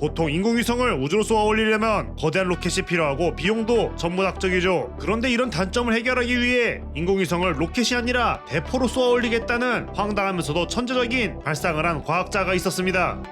보통 인공위성을 우주로 쏘아 올리려면 거대한 로켓이 필요하고 비용도 전문학적이죠. 그런데 이런 단점을 해결하기 위해 인공위성을 로켓이 아니라 대포로 쏘아 올리겠다는 황당하면서도 천재적인 발상을 한 과학자가 있었습니다.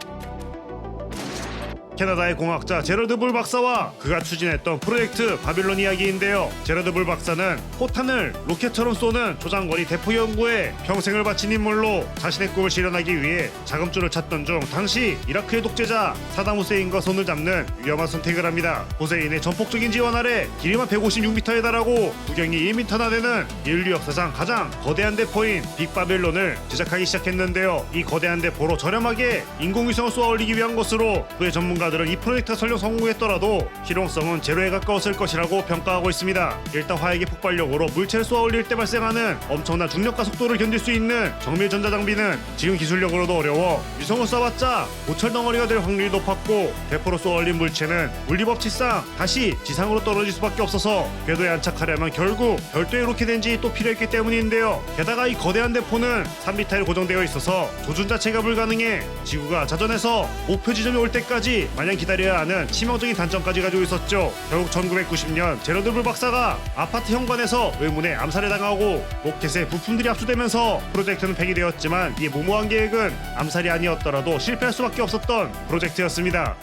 캐나다의 공학자 제러드 불 박사와 그가 추진했던 프로젝트 바빌론 이야기인데요. 제러드 불 박사는 포탄을 로켓처럼 쏘는 초장거리 대포 연구에 평생을 바친 인물로 자신의 꿈을 실현하기 위해 자금줄을 찾던 중 당시 이라크의 독재자 사담 후세인과 손을 잡는 위험한 선택을 합니다. 후세인의 전폭적인 지원 아래 길이만 156m에 달하고 구경이 1m나 되는 인류 역사상 가장 거대한 대포인 빅바빌론을 제작하기 시작했는데요. 이 거대한 대포로 저렴하게 인공위성을 쏘아 올리기 위한 것으로 그의 전문가 들은 이 프로젝트가 설령 성공했더라도 실용성은 제로에 가까웠을 것이라고 평가하고 있습니다. 일단 화약의 폭발력으로 물체를 쏘아 올릴 때 발생하는 엄청난 중력과 속도를 견딜 수 있는 정밀 전자 장비는 지금 기술력으로도 어려워 위성을 쏴봤자 고철 덩어리가 될 확률이 높았고 대포로 쏘아 올린 물체는 물리법칙상 다시 지상으로 떨어질 수밖에 없어서 궤도에 안착하려면 결국 별도의 로켓 엔진이 또 필요했기 때문인데요. 게다가 이 거대한 대포는 3미터에 고정되어 있어서 조준 자체가 불가능해 지구가 자전에서 목표 지점에 올 때까지 마냥 기다려야 하는 치명적인 단점까지 가지고 있었죠. 결국 1990년 제러드 불 박사가 아파트 현관에서 의문에 암살에 당하고 로켓에 부품들이 압수되면서 프로젝트는 폐기되었지만 이 무모한 계획은 암살이 아니었더라도 실패할 수밖에 없었던 프로젝트였습니다.